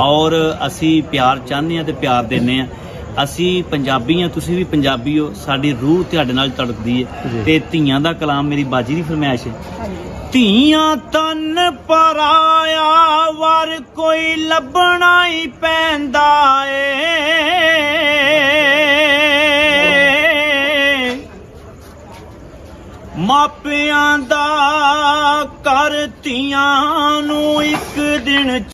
ਔਰ ਅਸੀਂ ਪਿਆਰ ਚਾਹੁੰਦੇ ਆ ਤੇ ਪਿਆਰ ਦਿੰਨੇ ਆ ਅਸੀਂ ਪੰਜਾਬੀ ਆ ਤੁਸੀਂ ਵੀ ਪੰਜਾਬੀ ਹੋ। ਸਾਡੀ ਰੂਹ ਤੁਹਾਡੇ ਨਾਲ ਤੜਕਦੀ। ਹੈ। ਤੇ ਧੀਆਂ ਦਾ ਕਲਾਮ ਮੇਰੀ ਬਾਜੀ ਦੀ ਫਰਮਾਇਸ਼ ਹੈ। ਧੀਆਂ ਤਨ ਪਰਾਇਆ ਵਰ ਕੋਈ ਲੱਭਣਾ ਹੀ ਪੈਂਦਾ ਏ। ਮਾਪਿਆਂ ਦਾ ਕਰ ਧੀਆਂ ਨੂੰ ਇੱਕ ਦਿਨ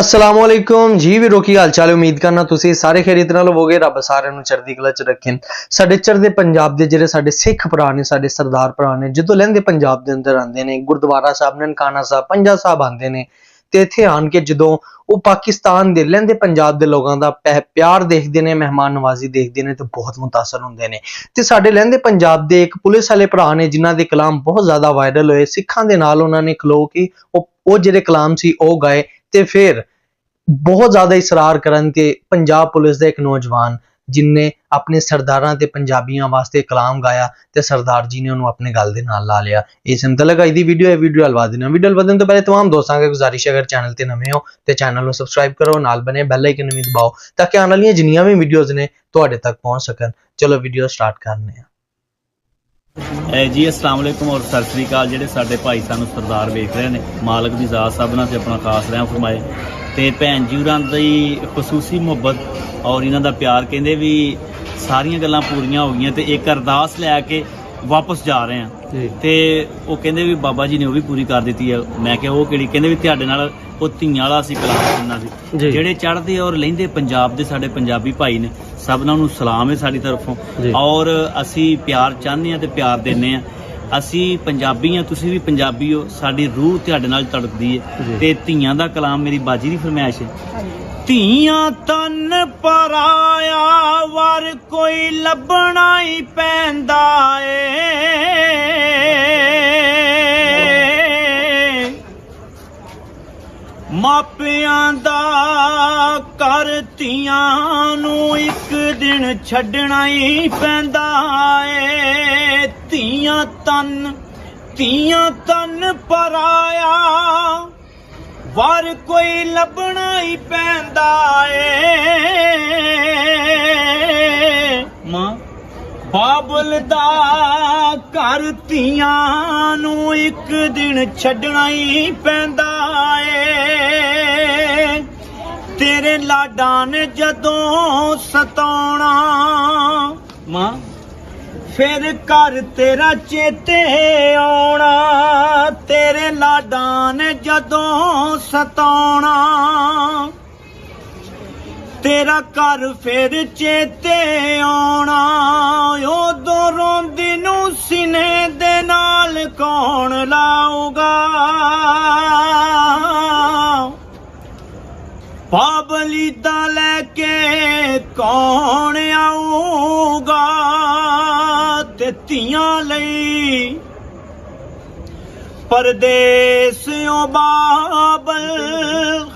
ਅਸਲਾਮ ਵਾਲੇਕੁਮ ਜੀ ਵੀਰੋ, ਕੀ ਹਾਲ ਚਾਲ ਉਮੀਦ ਕਰਨਾ ਤੁਸੀਂ ਸਾਰੇ ਖੈਰੀਤ ਨਾਲ ਹੋਵੋਗੇ। ਰੱਬ ਸਾਰਿਆਂ ਨੂੰ ਚੜ੍ਹਦੀ ਕਲਾ ਚ ਰੱਖੇ। ਸਾਡੇ ਚੜ੍ਹਦੇ ਪੰਜਾਬ ਦੇ ਜਿਹੜੇ ਸਾਡੇ ਸਿੱਖ ਭਰਾ ਨੇ, ਸਾਡੇ ਸਰਦਾਰ ਭਰਾ ਨੇ, ਜਦੋਂ ਲਹਿੰਦੇ ਪੰਜਾਬ ਦੇ ਅੰਦਰ ਆਉਂਦੇ ਨੇ, ਗੁਰਦੁਆਰਾ ਸਾਹਿਬ, ਨਨਕਾਣਾ ਸਾਹਿਬ, ਪੰਜਾ ਸਾਹਿਬ ਆਉਂਦੇ ਨੇ, ਤੇ ਇੱਥੇ ਆਣ ਕੇ ਜਦੋਂ ਉਹ ਪਾਕਿਸਤਾਨ ਦੇ ਲਹਿੰਦੇ ਪੰਜਾਬ ਦੇ ਲੋਕਾਂ ਦਾ ਪਹਿ- ਪਿਆਰ ਦੇਖਦੇ ਨੇ, ਮਹਿਮਾਨ ਨਵਾਜ਼ੀ ਦੇਖਦੇ ਨੇ, ਤੇ ਬਹੁਤ ਮੁਤਾਸਰ ਹੁੰਦੇ ਨੇ। ਤੇ ਸਾਡੇ ਲਹਿੰਦੇ ਪੰਜਾਬ ਦੇ ਇੱਕ ਪੁਲਿਸ ਵਾਲੇ ਭਰਾ ਨੇ, ਜਿਨ੍ਹਾਂ ਦੇ ਕਲਾਮ ਬਹੁਤ ਜ਼ਿਆਦਾ ਵਾਇਰਲ ਹੋਏ, ਸਿੱਖਾਂ ਦੇ ਨਾਲ ਉਹਨਾਂ ਨੇ ਖਲੋ ਕੇ ਉਹ ਉਹ ਜਿਹੜੇ ਕਲਾਮ ਸੀ, ਉਹ ਗਾਏ। ਤੇ ਫਿਰ ਬਹੁਤ ਜ਼ਿਆਦਾ ਇਸਰਾਰ ਕਰਨ ਤੇ ਪੰਜਾਬ ਪੁਲਿਸ ਦਾ ਇੱਕ ਨੌਜਵਾਨ ਜਿਨਨੇ ਆਪਣੇ ਸਰਦਾਰਾਂ ਤੇ ਪੰਜਾਬੀਆਂ ਵਾਸਤੇ ਕਲਾਮ ਗਾਇਆ ਤੇ ਸਰਦਾਰ ਜੀ ਨੇ ਉਹਨੂੰ ਆਪਣੇ ਗੱਲ ਦੇ ਨਾਲ ਲਾ ਲਿਆ ਇਸ ਮੁਤਲਕ ਅੱਜ ਦੀ ਵੀਡੀਓ ਹੈ ਵੀਡੀਓ ਹਲਵਾ ਦੇਣਾ ਵੀਡੀਓ ਵਧਣ ਤੋਂ ਪਹਿਲੇ तमाम ਦੋਸਤਾਂ ਦਾ ਗੁਜ਼ਾਰਿਸ਼ ਹੈ ਅਗਰ ਚੈਨਲ ਤੇ ਨਵੇਂ ਹੋ ਤੇ ਚੈਨਲ ਨੂੰ ਸਬਸਕ੍ਰਾਈਬ ਕਰੋ ਨਾਲ ਬਨੇ ਬੈਲ ਆਈਕਨ ਵੀ ਦਬਾਓ ਤਾਂ ਕਿ ਆਉਣ ਵਾਲੀਆਂ ਜਿੰਨੀਆਂ ਵੀ ਵੀਡੀਓਜ਼ ਨੇ ਤੁਹਾਡੇ ਤੱਕ ਪਹੁੰਚ ਸਕਣ ਚਲੋ ਵੀਡੀਓ ਸਟਾਰਟ ਕਰਨੇ ਆ ਐ ਜੀ, ਅਸਲਾਮ ਵਾਲੇਕੁਮ ਔਰ ਸਤਿ ਸ੍ਰੀ ਅਕਾਲ। ਜਿਹੜੇ ਸਾਡੇ ਭਾਈ ਸਾਨੂੰ ਸਰਦਾਰ ਵੇਖ ਰਹੇ ਨੇ, ਮਾਲਕ ਦੀ ਜ਼ਾਤ ਸਭਨਾਂ ਤੇ ਆਪਣਾ ਖਾਸ ਰਹਿਮ ਫਰਮਾਏ। ਤੇ ਭੈਣ ਜੀ ਹੋਰਾਂ ਦੀ ਖਸੂਸੀ ਮੁਹੱਬਤ ਔਰ ਇਹਨਾਂ ਦਾ ਪਿਆਰ ਕਹਿੰਦੇ ਵੀ ਸਾਰੀਆਂ ਗੱਲਾਂ ਪੂਰੀਆਂ ਹੋ ਗਈਆਂ ਤੇ ਇੱਕ ਅਰਦਾਸ ਲੈ ਕੇ ਵਾਪਸ ਜਾ ਰਹੇ ਆ ਤੇ ਉਹ ਕਹਿੰਦੇ ਵੀ ਬਾਬਾ ਜੀ ਨੇ ਉਹ ਵੀ ਪੂਰੀ ਕਰ ਦਿੱਤੀ ਹੈ। ਮੈਂ ਕਿਹਾ ਉਹ ਕਿਹੜੀ? ਕਹਿੰਦੇ ਵੀ ਤੁਹਾਡੇ ਨਾਲ ਉਹ ਧੀਆਂ ਵਾਲਾ ਸੀ ਕਲਾਮ ਸੁਣਨਾ ਸੀ। ਜਿਹੜੇ ਚੜ੍ਹਦੇ ਔਰ ਲਹਿੰਦੇ ਪੰਜਾਬ ਦੇ ਸਾਡੇ ਪੰਜਾਬੀ ਭਾਈ ਨੇ ਸਭਨਾਂ ਨੂੰ ਸਲਾਮ ਹੈ ਸਾਡੀ ਤਰਫੋਂ। ਔਰ ਅਸੀਂ ਪਿਆਰ ਚਾਹੁੰਦੇ ਆ ਤੇ ਪਿਆਰ ਦਿੰਨੇ ਆ ਅਸੀਂ ਪੰਜਾਬੀ ਆ ਤੁਸੀਂ ਵੀ ਪੰਜਾਬੀ ਹੋ ਸਾਡੀ ਰੂਹ ਤੁਹਾਡੇ ਨਾਲ ਤੜਕਦੀ ਹੈ। ਤੇ ਧੀਆਂ ਦਾ ਕਲਾਮ ਮੇਰੀ ਬਾਜੀ ਦੀ ਫਰਮਾਇਸ਼ ਹੈ। ਧੀਆਂ ਤਨ ਪਰਾਇਆ ਵਰ ਕੋਈ ਲੱਭਣਾ ਹੀ ਪੈਂਦਾ ਏ। ਮਾਪਿਆਂ ਦਾ ਕਰ ਧੀਆਂ ਨੂੰ ਇੱਕ ਦਿਨ ਛੱਡਣਾ ਹੀ ਪੈਂਦਾ ਏ। ਧੀਆਂ ਤਨ ਧੀਆਂ ਤਨ ਪਰਾਇਆ, ਵਾਰ ਕੋਈ ਲੱਭਣਾ ਹੀ ਪੈਂਦਾ ਏ। ਮਾਂ, ਬਾਬਲ ਦਾ ਘਰ ਧੀਆਂ ਨੂੰ ਇੱਕ ਦਿਨ ਛੱਡਣਾ ਹੀ ਪੈਂਦਾ ਤੇਰੇ ਲਾਡਾਂ ਨੇ ਜਦੋਂ ਸਤਾਉਣਾ, ਮਾਂ, ਫਿਰ ਘਰ ਤੇਰਾ ਚੇਤੇ ਆਉਣਾ। ਤੇਰੇ ਲਾਡਾਂ ਨੇ ਜਦੋਂ ਸਤਾਉਣਾ, ਤੇਰਾ ਘਰ ਫਿਰ ਚੇਤੇ ਆਉਣਾ। ਉਦੋਂ ਰੋਂਦੀ ਨੂੰ ਸਿਨੇ ਦੇ ਨਾਲ ਕੌਣ ਲਾਊਗਾ? ਬਾਬਲੀ ਦਾ ਲੈ ਕੇ ਕੌਣ ਆਊਗਾ? ਤੇ ਧੀਆਂ ਲਈ ਪਰਦੇਸਿਓ ਬਾਬਲ,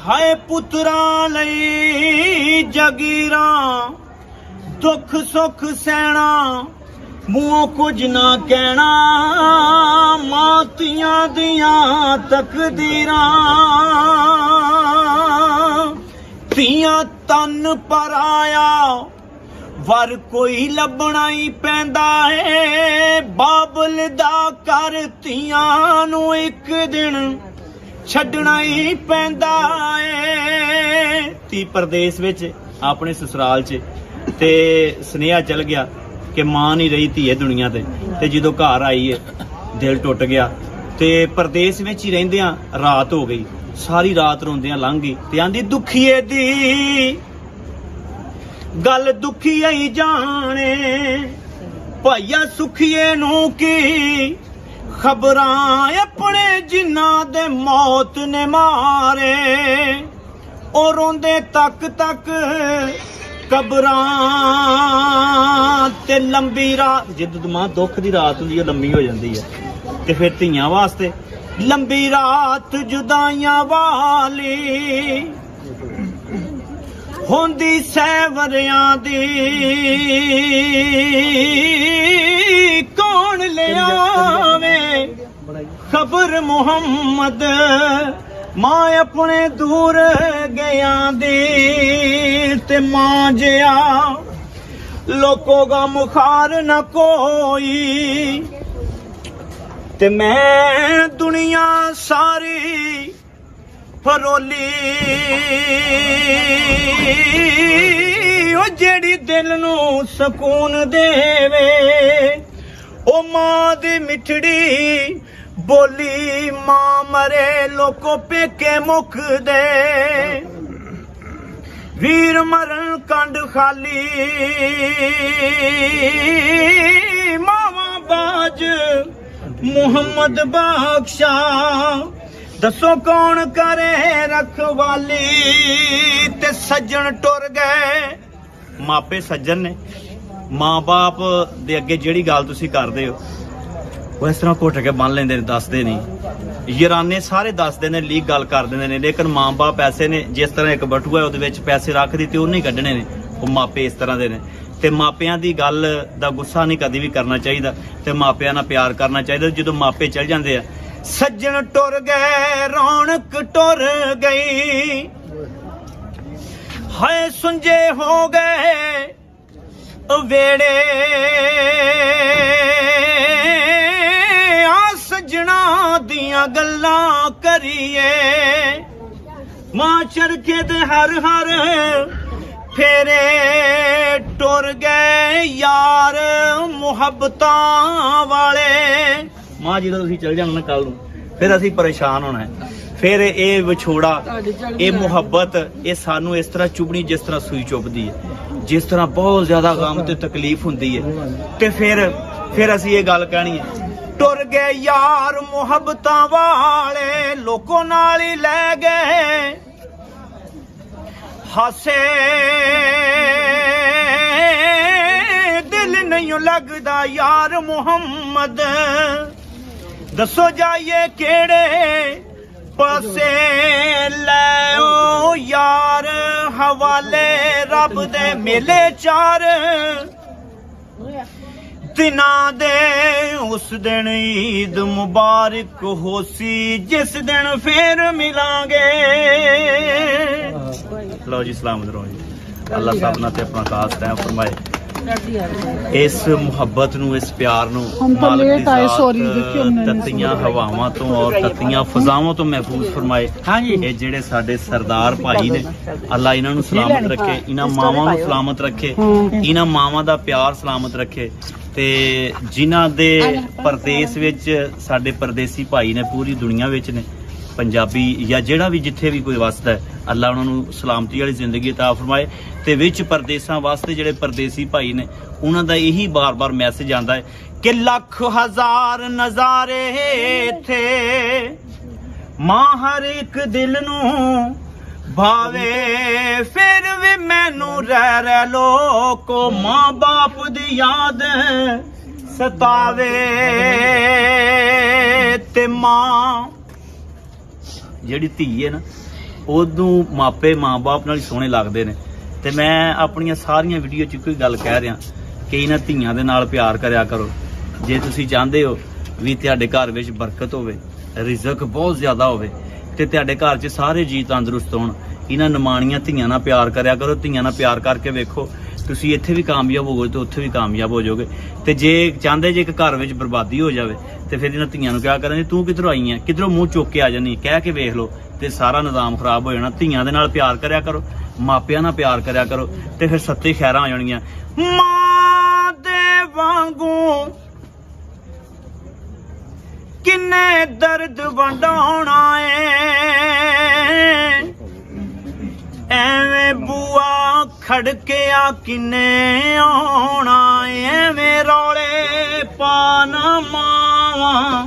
ਹਾਏ ਪੁੱਤਰਾਂ ਲਈ ਜਗੀਰਾਂ, ਦੁੱਖ ਸੁੱਖ ਸਹਿਣਾ, ਮੂੰਹੋਂ ਕੁਝ ਨਾ ਕਹਿਣਾ, ਮਾਤੀਆਂ ਦੀਆਂ ਤਕਦੀਰਾਂ। ਧੀਆਂ ਤਨ ਪਰਾਇਆ ਵਰ ਕੋਈ ਲੱਭਣਾ ਹੀ ਪੈਂਦਾ ਏ। ਬਾਬਲ ਦਾ ਕਰ ਧੀਆਂ ਨੂੰ ਇੱਕ ਦਿਨ ਛੱਡਣਾ ਹੀ ਪੈਂਦਾ ਏ। ਧੀ ਪ੍ਰਦੇਸ਼ ਵਿੱਚ, ਆਪਣੇ ਸਸੁਰਾਲ 'ਚ, ਤੇ ਸੁਨੇਹਾ ਚਲ ਗਿਆ ਕਿ ਮਾਂ ਨਹੀਂ ਰਹੀ ਧੀਏ ਦੁਨੀਆ ਤੇ। ਤੇ ਜਦੋਂ ਘਰ ਆਈ ਏ, ਦਿਲ ਟੁੱਟ ਗਿਆ। ਤੇ ਪ੍ਰਦੇਸ਼ ਵਿੱਚ ਹੀ ਰਹਿੰਦਿਆਂ ਰਾਤ ਹੋ ਗਈ। ਸਾਰੀ ਰਾਤ ਰੋਂਦਿਆਂ ਲੰਘ ਗਈ ਤੇ ਆਂਦੀ, ਦੁਖੀਏ ਦੀ ਗੱਲ ਦੁਖੀ ਆਈ ਜਾਣੇ। ਭਾਈਆ, ਸੁਖੀਏ ਨੂੰ ਕੀ ਖਬਰਾਂ? ਆਪਣੇ ਜਿਨ੍ਹਾਂ ਦੇ ਮੌਤ ਨੇ ਮਾਰੇ, ਉਹ ਰੋਂਦੇ ਤੱਕ ਤੱਕ ਕਬਰਾਂ ਤੇ ਲੰਬੀ ਰਾਤ। ਜਦੋਂ ਮਾਂ ਦੁੱਖ ਦੀ ਰਾਤ ਹੁੰਦੀ ਹੈ ਲੰਬੀ ਹੋ ਜਾਂਦੀ ਹੈ ਤੇ ਫਿਰ ਧੀਆਂ ਵਾਸਤੇ ਲੰਬੀ ਰਾਤ ਜੁਦਾਈਆਂ ਵਾਲੀ ਹੁੰਦੀ ਸੈਵਰਿਆਂ ਦੀ। ਕੌਣ ਲਿਆਵੇ ਖਬਰ ਮੁਹੰਮਦ? ਮਾਂ ਆਪਣੇ ਦੂਰ ਗਿਆਂ ਦੀ ਤੇ ਮਾਂ ਜਿਆ। ਲੋਕੋ ਗਾ ਮੁਖਾਰ ਨਾ ਕੋਈ। ਤੇ ਮੈਂ ਦੁਨੀਆ ਸਾਰੀ ਫਰੋਲੀ। ਉਹ ਜਿਹੜੀ ਦਿਲ ਨੂੰ ਸਕੂਨ ਦੇਵੇ, ਉਹ ਮਾਂ ਦੀ ਮਿੱਠੜੀ ਬੋਲੀ ਮਾਂ ਮਰੇ, ਲੋਕੋ ਪੇਕੇ ਮੁਖ ਦੇ ਵੀਰ ਮਰਨ ਕੰਡ ਖਾਲੀ। ਮੁਹੰਮਦ ਬਖਸ਼ਾ ਦੱਸੋ ਕੌਣ ਕਰੇ ਰਖਵਾਲੀ? ਤੇ ਸੱਜਣ ਟੁਰ ਗਏ। ਮਾਪੇ ਸੱਜਣ ਨੇ। ਮਾਂ-ਬਾਪ ਦੇ ਅੱਗੇ ਜਿਹੜੀ ਗੱਲ ਤੁਸੀਂ ਕਰਦੇ ਹੋ, ਉਹ ਇਸ ਤਰ੍ਹਾਂ ਘੁੱਟ ਕੇ ਬੰਨ ਲੈਂਦੇ ਨੇ, ਦੱਸਦੇ ਨਹੀਂ। ਯਾਰਾਨੇ ਸਾਰੇ ਦੱਸਦੇ ਨੇ, ਲੀਕ ਗੱਲ ਕਰ ਦਿੰਦੇ ਨੇ, ਲੇਕਿਨ ਮਾਂ-ਬਾਪ ਐਸੇ ਨੇ, ਜਿਸ ਤਰ੍ਹਾਂ ਇੱਕ ਬਟੂਆ ਹੈ ਉਹਦੇ ਵਿੱਚ ਪੈਸੇ ਰੱਖਦੀ ਤੇ ਉਹ ਨਹੀਂ ਕੱਢਣੇ ਨੇ, ਉਹ ਮਾਪੇ ਇਸ ਤਰ੍ਹਾਂ ਦੇ ਨੇ। ਤੇ ਮਾਪਿਆਂ ਦੀ ਗੱਲ ਦਾ ਗੁੱਸਾ ਨਹੀਂ ਕਦੀ ਵੀ ਕਰਨਾ ਚਾਹੀਦਾ ਤੇ ਮਾਪਿਆਂ ਨਾਲ ਪਿਆਰ ਕਰਨਾ ਚਾਹੀਦਾ ਜਦੋਂ ਮਾਪੇ ਚਲ ਜਾਂਦੇ ਆ, ਸੱਜਣ ਟੁਰ ਗਏ, ਰੌਣਕ ਟੁਰ ਗਈ। ਹਾਏ ਸੁੰਜੇ ਹੋ ਗਏ ਵੇੜੇ। ਆ ਸਜਣਾ ਦੀਆਂ ਗੱਲਾਂ ਕਰੀਏ। ਮਾਂ ਚਰਖੇ ਦੇ ਹਰ ਹਰ ਫੇਰੇ ਟੁਰ ਗਏ ਯਾਰ ਮੁਹੱਬਤਾਂ ਵਾਲੇ। ਮਾਂ ਜਦੋਂ ਤੁਸੀਂ ਚਲ ਜਾਣਾ ਕੱਲ ਨੂੰ ਫਿਰ ਅਸੀਂ ਪਰੇਸ਼ਾਨ ਹੋਣਾ ਹੈ। ਫਿਰ ਇਹ ਵਿਛੋੜਾ ਇਹ ਮੁਹੱਬਤ ਇਹ ਸਾਨੂੰ ਇਸ ਤਰ੍ਹਾਂ ਚੁਬਣੀ ਜਿਸ ਤਰ੍ਹਾਂ ਸੂਈ ਚੁਬਦੀ ਹੈ। ਜਿਸ ਤਰ੍ਹਾਂ ਬਹੁਤ ਜ਼ਿਆਦਾ ਗਮ ਤੇ ਤਕਲੀਫ ਹੁੰਦੀ ਹੈ। ਤੇ ਫਿਰ ਫਿਰ ਅਸੀਂ ਇਹ ਗੱਲ ਕਹਿਣੀ ਹੈ ਟੁਰ ਗਏ ਯਾਰ ਮੁਹੱਬਤਾਂ ਵਾਲੇ ਲੋਕੋ ਨਾਲ ਹੀ ਲੈ ਗਏ। ਹਾਸੇ। ਦਿਲ ਨਹੀਂ ਲੱਗਦਾ ਯਾਰ ਮੁਹੰਮਦ। ਦੱਸੋ ਜਾਈਏ ਕਿਹੜੇ ਪਾਸੇ ਲੈ ਯਾਰ? ਹਵਾਲੇ ਰੱਬ ਦੇ ਮੇਲੇ ਚਾਰ। ਤਿਨਾ ਦੇ ਉਸ ਦਿਨ ਈਦ ਮੁਬਾਰਕ ਹੋਸੀ ਜਿਸ ਦਿਨ ਫੇਰ ਮਿਲਾਂਗੇ। ਲਓ ਜੀ ਸਲਾਮ ਦਰੋ ਜੀ। ਅੱਲਾ ਸਾਹਿਬ ਨਾਲ ਤੇ ਆਪਣਾ ਖਾਸ ਟਾਈਮ ਫਰਮਾਏ। ਇਸ ਮੁਹੱਬਤ ਨੂੰ ਇਸ ਪਿਆਰ ਨੂੰ ਮਾਲਕ ਦੀ ਜ਼ਾਤ ਤਤੀਆਂ ਹਵਾਵਾਂ ਤੋਂ ਔਰ ਤਤੀਆਂ ਫਜ਼ਾਵਾਂ ਤੋਂ ਮਹਿਫੂਜ਼ ਫਰਮਾਏ। ਹਾਂਜੀ ਇਹ ਜਿਹੜੇ ਸਾਡੇ ਸਰਦਾਰ ਭਾਈ ਨੇ ਅੱਲਾ ਇਹਨਾਂ ਨੂੰ ਸਲਾਮਤ ਰੱਖੇ ਇਹਨਾਂ ਮਾਵਾਂ ਨੂੰ ਸਲਾਮਤ ਰੱਖੇ ਇਹਨਾਂ ਮਾਵਾਂ ਦਾ ਪਿਆਰ ਸਲਾਮਤ ਰੱਖੇ। ਤੇ ਜਿਨ੍ਹਾਂ ਦੇ ਪਰਦੇਸ ਵਿੱਚ ਸਾਡੇ ਪਰਦੇਸੀ ਭਾਈ ਨੇ ਪੂਰੀ ਦੁਨੀਆ ਵਿੱਚ ਨੇ ਪੰਜਾਬੀ ਜਾਂ ਜਿਹੜਾ ਵੀ ਜਿੱਥੇ ਵੀ ਕੋਈ ਵਸਦਾ ਹੈ ਅੱਲਾ ਉਹਨਾਂ ਨੂੰ ਸਲਾਮਤੀ ਵਾਲੀ ਜ਼ਿੰਦਗੀ عطا ਫਰਮਾਏ ਤੇ ਵਿੱਚ ਪਰਦੇਸਾਂ ਵਾਸਤੇ ਜਿਹੜੇ ਪਰਦੇਸੀ ਭਾਈ ਨੇ ਉਹਨਾਂ ਦਾ ਇਹੀ ਬਾਰ-ਬਾਰ ਮੈਸੇਜ ਆਂਦਾ ਹੈ ਕਿ ਲੱਖ ਹਜ਼ਾਰ ਨਜ਼ਾਰੇ ਇੱਥੇ ਮਾਂ ਹਰ ਇੱਕ ਦਿਲ ਨੂੰ ਭਾਵੇ ਫਿਰ ਵੀ ਮੈਨੂੰ ਰਹਿ ਰਹਿ ਲੋਕੋ ਮਾਂ ਬਾਪ ਦੀ ਯਾਦ ਸਤਾਵੇ ਤੇ ਮਾਂ। ਜਿਹੜੀ ਧੀ ਹੈ ਨਾ, ਉਹਨੂੰ ਮਾਪੇ ਮਾਂ-ਬਾਪ ਨਾਲ ਸੋਹਣੇ ਲੱਗਦੇ ਨੇ। ਤੇ ਮੈਂ ਆਪਣੀਆਂ ਸਾਰੀਆਂ ਵੀਡੀਓ 'ਚ ਕੋਈ ਗੱਲ ਕਹਿ ਰਿਹਾ ਕਿ ਇਹਨਾਂ ਧੀਆਂ ਦੇ ਨਾਲ ਪਿਆਰ ਕਰਿਆ ਕਰੋ। ਜੇ ਤੁਸੀਂ ਚਾਹੁੰਦੇ ਹੋ ਵੀ ਤੁਹਾਡੇ ਘਰ ਵਿੱਚ ਬਰਕਤ ਹੋਵੇ, ਰਿਜ਼ਕ ਬਹੁਤ ਜ਼ਿਆਦਾ ਹੋਵੇ, ਤੇ ਤੁਹਾਡੇ ਘਰ 'ਚ ਸਾਰੇ ਜੀ ਤੰਦਰੁਸਤ ਹੋਣ ਇਹਨਾਂ ਨਿਮਾਣੀਆਂ ਧੀਆਂ ਨਾਲ ਪਿਆਰ ਕਰਿਆ ਕਰੋ, ਧੀਆਂ ਨਾਲ ਪਿਆਰ ਕਰਕੇ ਵੇਖੋ। ਤੁਸੀਂ ਇੱਥੇ ਵੀ ਕਾਮਯਾਬ ਹੋਵੋਗੇ ਤੇ ਉੱਥੇ ਵੀ ਕਾਮਯਾਬ ਹੋ ਜਾਓਗੇ। ਤੇ ਜੇ ਚਾਹੁੰਦੇ ਜੇ ਇੱਕ ਘਰ ਵਿੱਚ ਬਰਬਾਦੀ ਹੋ ਜਾਵੇ, ਤੇ ਫਿਰ ਇਹਨਾਂ ਧੀਆਂ ਨੂੰ ਕਿਹਾ ਕਰਾਂਗੇ ਤੂੰ ਕਿੱਧਰੋਂ ਆਈ ਹੈ? ਕਿੱਧਰੋਂ ਮੂੰਹ ਚੁੱਕ ਕੇ ਆ ਜਾਨੀ ਕਹਿ ਕੇ ਵੇਖ ਲਓ ਤੇ ਸਾਰਾ ਨਿਜ਼ਾਮ ਖਰਾਬ ਹੋ ਜਾਣਾ। ਧੀਆਂ ਦੇ ਨਾਲ ਪਿਆਰ ਕਰਿਆ ਕਰੋ, ਮਾਪਿਆਂ ਨਾਲ ਪਿਆਰ ਕਰਿਆ ਕਰੋ ਤੇ ਫਿਰ ਸੱਤੇ ਖੈਰਾਂ ਆ ਜਾਣਗੀਆਂ। ਮਾਂ ਦੇ ਵਾਂਗੂ ਕਿੰਨੇ ਦਰਦ ਵੰਡਾਉਣਾ ਏ। ਐਵੇਂ ਬੂਆ ਖੜਕਿਆ ਕਿੰਨੇ ਆਉਣਾ? ਏ ਐਵੇਂ ਰੌਲੇ ਪਾਣਾ ਮਾਵਾਂ।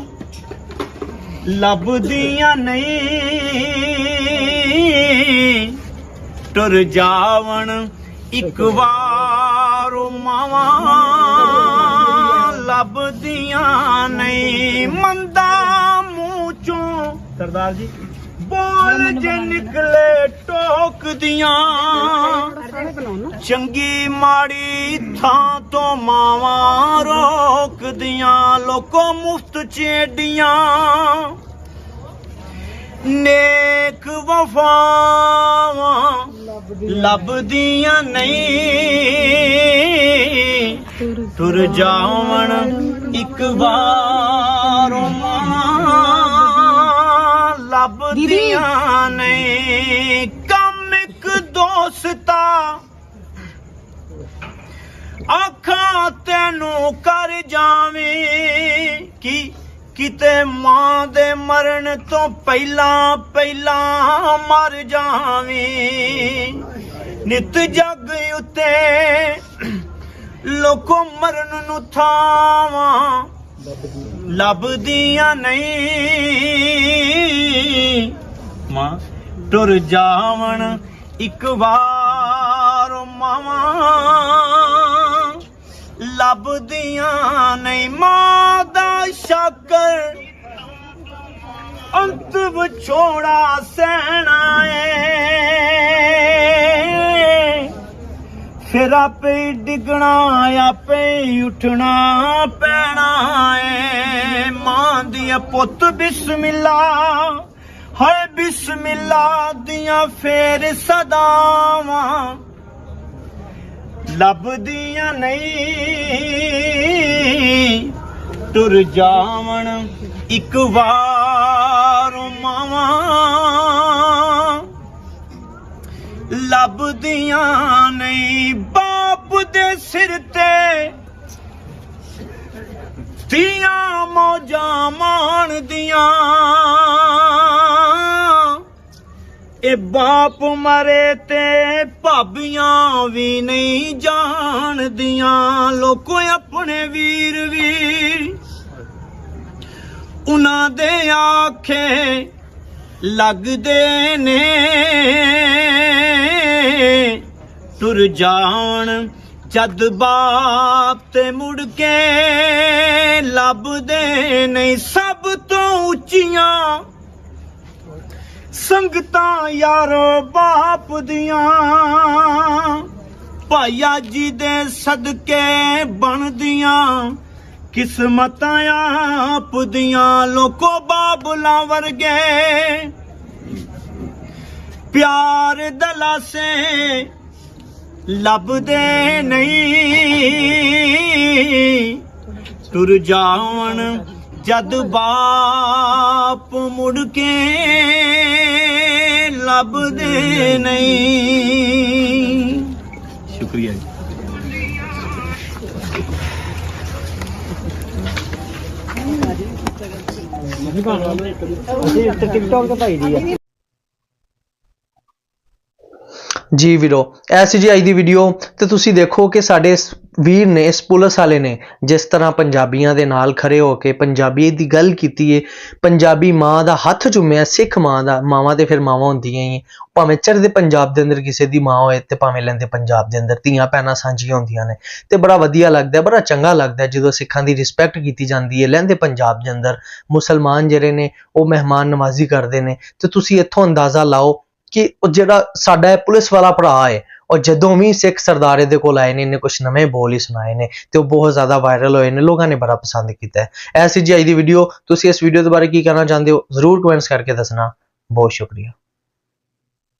ਲੱਭਦੀਆਂ ਨਹੀਂ। ਟੁਰ ਜਾਵਣ ਇੱਕ ਵਾਰ ਓ ਮਾਵਾਂ। ਲੱਭਦੀਆਂ ਨਹੀਂ। ਮੰਦਾ ਮੂੰਹ ਚੋਂ ਸਰਦਾਰ ਜੀ ਬੋਲ ਜੇ ਨਿਕਲੇ ਟੋਕਦੀਆਂ ਚੰਗੀ ਮਾੜੀ ਥਾਂ ਤੋਂ ਮਾਵਾਂ ਰੋਕਦੀਆਂ ਲੋਕੋ ਮੁਫਤ ਚੇਡੀਆਂ। ਨੇਕ ਵਫਾਵਾਂ ਲੱਭਦੀਆਂ ਨਹੀਂ। ਤੁਰ ਜਾਵਣ ਇੱਕ ਵਾਰ ਮਾਂ ਲੱਭਦੀਆਂ ਨਹੀਂ ਕੰਮ ਇੱਕ ਦੋਸਤਾ। ਅੱਖਾਂ ਤੈਨੂੰ ਕਰ ਜਾਵੇਂ ਕਿ ਕਿਤੇ ਮਾਂ ਦੇ ਮਰਨ ਤੋਂ ਪਹਿਲਾਂ ਪਹਿਲਾਂ ਮਰ ਜਾਵੇਂ। ਨਿਤ ਜਗ ਉਤੇ ਲੋਕੋ ਮਰਨ ਨੂੰ ਥਾਵਾਂ। ਲੱਭਦੀਆਂ ਨਹੀਂ। ਮਾਂ, ਟੁਰ ਜਾਵਣ, ਇੱਕ ਵਾਰ ਮਾਵਾਂ। ਲੱਭਦੀਆਂ ਨਹੀਂ ਮਾਂ ਦਾ ਸ਼ਾਕਰ। ਅੰਤ ਵਿਛੋੜਾ ਸਹਿਣਾ ਏ। ਫਿਰ ਆਪੇ ਹੀ ਡਿੱਗਣਾ, ਆਪੇ ਹੀ ਉੱਠਣਾ ਪੈਣਾ ਏ। ਮਾਂ ਦੀਆਂ ਪੁੱਤ ਬਿਸਮਿਲ੍ਲਾ ਹਾਏ ਬਿਸਮਿਲ੍ਲਾ ਦੀਆਂ ਫੇਰ ਸਦਾਵਾਂ। ਲੱਭਦੀਆਂ ਨਹੀਂ, ਟੁਰ ਜਾਵਣ ਇੱਕ ਵਾਰ ਮਾਵਾਂ। ਲੱਭਦੀਆਂ ਨਹੀਂ, ਬਾਪ ਦੇ ਸਿਰ ਤੇ ਧੀਆਂ ਮੌਜਾਂ ਮਾਣਦੀਆਂ ਇਹ ਬਾਪ ਮਰੇ ਤੇ ਭਾਬੀਆਂ ਵੀ ਨਹੀਂ ਜਾਣਦੀਆਂ, ਲੋਕੋ ਆਪਣੇ ਵੀਰ ਵੀ। ਉਹਨਾਂ ਦੇ ਆਖੇ ਲੱਗਦੇ ਨੇ। ਤੁਰ ਜਾਣ, ਜਦ ਬਾਪ ਤੇ ਮੁੜ ਕੇ ਲੱਭਦੇ ਨਹੀਂ ਸਭ ਤੋਂ ਉੱਚੀਆਂ। ਸੰਗਤਾਂ ਯਾਰੋ ਬਾਪ ਦੀਆਂ, ਭਾਈਆ ਜੀ ਦੇ ਸਦਕੇ ਬਣਦੀਆਂ, ਕਿਸਮਤਾਂ ਆਪ ਦੀਆਂ, ਲੋਕੋ ਬਾਬਲਾ ਵਰਗੇ। ਪਿਆਰ ਦਲਾਸੇ ਲੱਭਦੇ ਨਹੀਂ। ਤੁਰ ਜਾਵਣ ਜਦ ਬਾਪ ਮੁੜ ਕੇ ਲੱਭਦੇ ਨਹੀਂ। ਸ਼ੁਕਰੀਆ ਜੀ। ਜੀ ਵੀਰੋ ਐਸ ਜੀ ਵੀਰੋ ਆਈ ਦੀ ਵੀਡੀਓ ਤੇ ਤੁਸੀਂ ਦੇਖੋ ਕਿ ਸਾਡੇ ਵੀਰ ਨੇ, ਇਸ ਪੁਲਿਸ ਵਾਲੇ ਨੇ ਜਿਸ ਤਰ੍ਹਾਂ ਪੰਜਾਬੀਆਂ ਦੇ ਨਾਲ ਖੜੇ ਹੋ ਕੇ ਪੰਜਾਬੀ ਦੀ ਗੱਲ ਕੀਤੀ ਏ, ਪੰਜਾਬੀ ਮਾਂ ਦਾ ਹੱਥ ਚੁੰਮਿਆ, ਸਿੱਖ ਮਾਂ ਦਾ, ਮਾਵਾਂ ਤੇ ਫਿਰ ਮਾਵਾਂ ਹੁੰਦੀਆਂ ਹੀ ਆ। ਭਾਵੇਂ ਚੜ੍ਹਦੇ ਪੰਜਾਬ ਦੇ ਅੰਦਰ ਕਿਸੇ ਦੀ ਮਾਂ ਹੋਏ ਤੇ ਭਾਵੇਂ ਲੈਂਦੇ ਪੰਜਾਬ ਦੇ ਅੰਦਰ, ਧੀਆਂ ਭੈਣਾਂ ਸਾਂਝੀਆਂ ਹੁੰਦੀਆਂ ਨੇ। ਤੇ ਬੜਾ ਵਧੀਆ ਲੱਗਦਾ ਬੜਾ ਚੰਗਾ ਲੱਗਦਾ ਜਦੋਂ ਸਿੱਖਾਂ ਦੀ ਰਿਸਪੈਕਟ ਕੀਤੀ ਜਾਂਦੀ ਹੈ ਲੈਂਦੇ ਪੰਜਾਬ ਦੇ ਅੰਦਰ। ਮੁਸਲਮਾਨ ਜਿਹੜੇ ਨੇ, ਉਹ ਮਹਿਮਾਨ ਨਵਾਜ਼ੀ ਕਰਦੇ ਨੇ। ਤੇ ਤੁਸੀਂ ਇੱਥੋਂ ਅੰਦਾਜ਼ਾ ਲਾਓ ਕਿ ਉਹ ਜਿਹੜਾ ਸਾਡਾ ਪੁਲਿਸ ਵਾਲਾ ਭਰਾ ਹੈ, ਉਹ ਜਦੋਂ ਵੀ ਸਿੱਖ ਸਰਦਾਰੇ ਦੇ ਕੋਲ ਆਏ ਨੇ, ਇਹਨੇ ਕੁਝ ਨਵੇਂ ਬੋਲ ਹੀ ਸੁਣਾਏ ਨੇ ਤੇ ਉਹ ਬਹੁਤ ਜ਼ਿਆਦਾ ਵਾਇਰਲ ਹੋਏ ਨੇ, ਲੋਕਾਂ ਨੇ ਬੜਾ ਪਸੰਦ ਕੀਤਾ ਹੈ। ਐਸੀ ਜੀ ਆਈ ਦੀ ਵੀਡੀਓ ਤੁਸੀਂ ਇਸ ਵੀਡੀਓ ਦੇ ਬਾਰੇ ਕੀ ਕਹਿਣਾ ਚਾਹੁੰਦੇ ਹੋ, ਜ਼ਰੂਰ ਕਮੈਂਟਸ ਕਰਕੇ ਦੱਸਣਾ। ਬਹੁਤ ਸ਼ੁਕਰੀਆ।